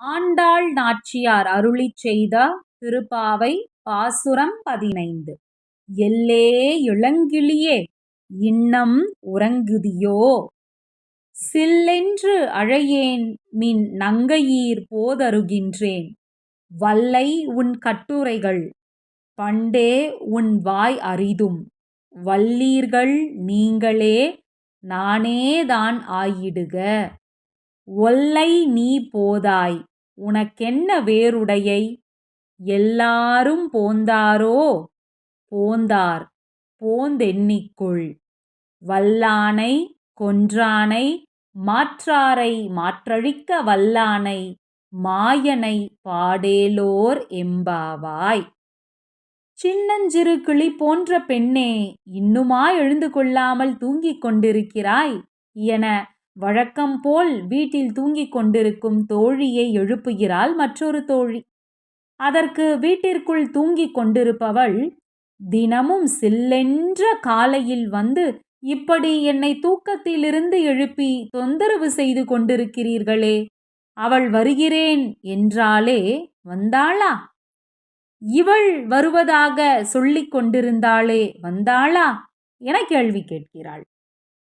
ஆண்டாள் நாச்சியார் அருளிச் செய்த திருப்பாவை பாசுரம் பதினைந்து. எல்லே இளங்கிளியே இன்னம் உறங்குதியோ? சில்லென்று அழையேன் மின் நங்கையீர் போதருகின்றேன் வல்லை உன் கட்டுரைகள் பண்டே உன் வாய் அரிதும் வல்லீர்கள் நீங்களே நானேதான் ஆயிடுக. ஒல்லை நீ போதாய் உனக்கென்ன வேறுடையை? எல்லாரும் போந்தாரோ? போந்தார் போந்தெண்ணிக்குள் வல்லானை கொன்றானை மாற்றாரை மாற்றழிக்க வல்லானை மாயனை பாடேலோர் எம்பாவாய். சின்னஞ்சிறு கிளி போன்ற பெண்ணே இன்னுமா எழுந்து கொள்ளாமல் தூங்கிக் கொண்டிருக்கிறாய்? என வழக்கம்போல் வீட்டில் தூங்கிக் கொண்டிருக்கும் தோழியை எழுப்புகிறாள் மற்றொரு தோழி. அதற்கு வீட்டிற்குள் தூங்கிக் கொண்டிருப்பவள் தினமும் சில்லென்ற காலையில் வந்து இப்படி என்னை தூக்கத்திலிருந்து எழுப்பி தொந்தரவு செய்து கொண்டிருக்கிறீர்களே அவள் வருகிறேன் என்றாளே வந்தாளா? இவள் வருவதாக சொல்லிக் கொண்டிருந்தாளே வந்தாளா? என கேள்வி கேட்கிறாள்.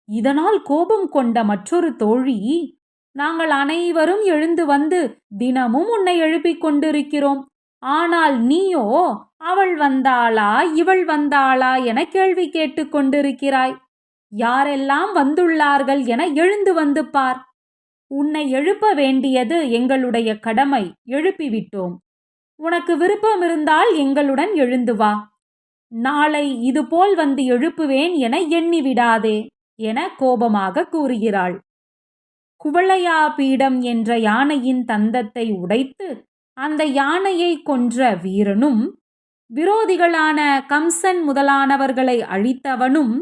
இதனால் கோபம் கொண்ட மற்றொரு தோழி நாங்கள் அனைவரும் எழுந்து வந்து தினமும் உன்னை எழுப்பிக் கொண்டிருக்கிறோம். ஆனால் நீயோ அவள் வந்தாளா இவள் வந்தாளா என கேள்வி கேட்டுக் கொண்டிருக்கிறாய். யாரெல்லாம் வந்துள்ளார்கள் என எழுந்து வந்து பார். உன்னை எழுப்ப வேண்டியது எங்களுடைய கடமை. எழுப்பிவிட்டோம். உனக்கு விருப்பம் இருந்தால் எங்களுடன் எழுந்து வா. நாளை இதுபோல் வந்து எழுப்புவேன் என எண்ணி விடாதே என கோபமாக கூறுகிறாள். குவளையா பீடம் என்ற யானையின் தந்தத்தை உடைத்து அந்த யானையை கொன்ற வீரனும் விரோதிகளான கம்சன் முதலானவர்களை அழித்தவனும்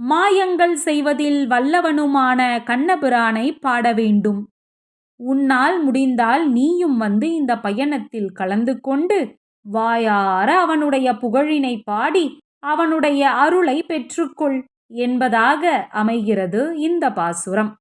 மாயங்கள் செய்வதில் வல்லவனுமான கண்ணபிரானை பாட வேண்டும். உன்னால் முடிந்தால் நீயும் வந்து இந்த பயணத்தில் கலந்து கொண்டு வாயார அவனுடைய புகழினை பாடி அவனுடைய அருளை பெற்றுக்கொள். என்பதாக அமைகிறது இந்த பாசுரம்.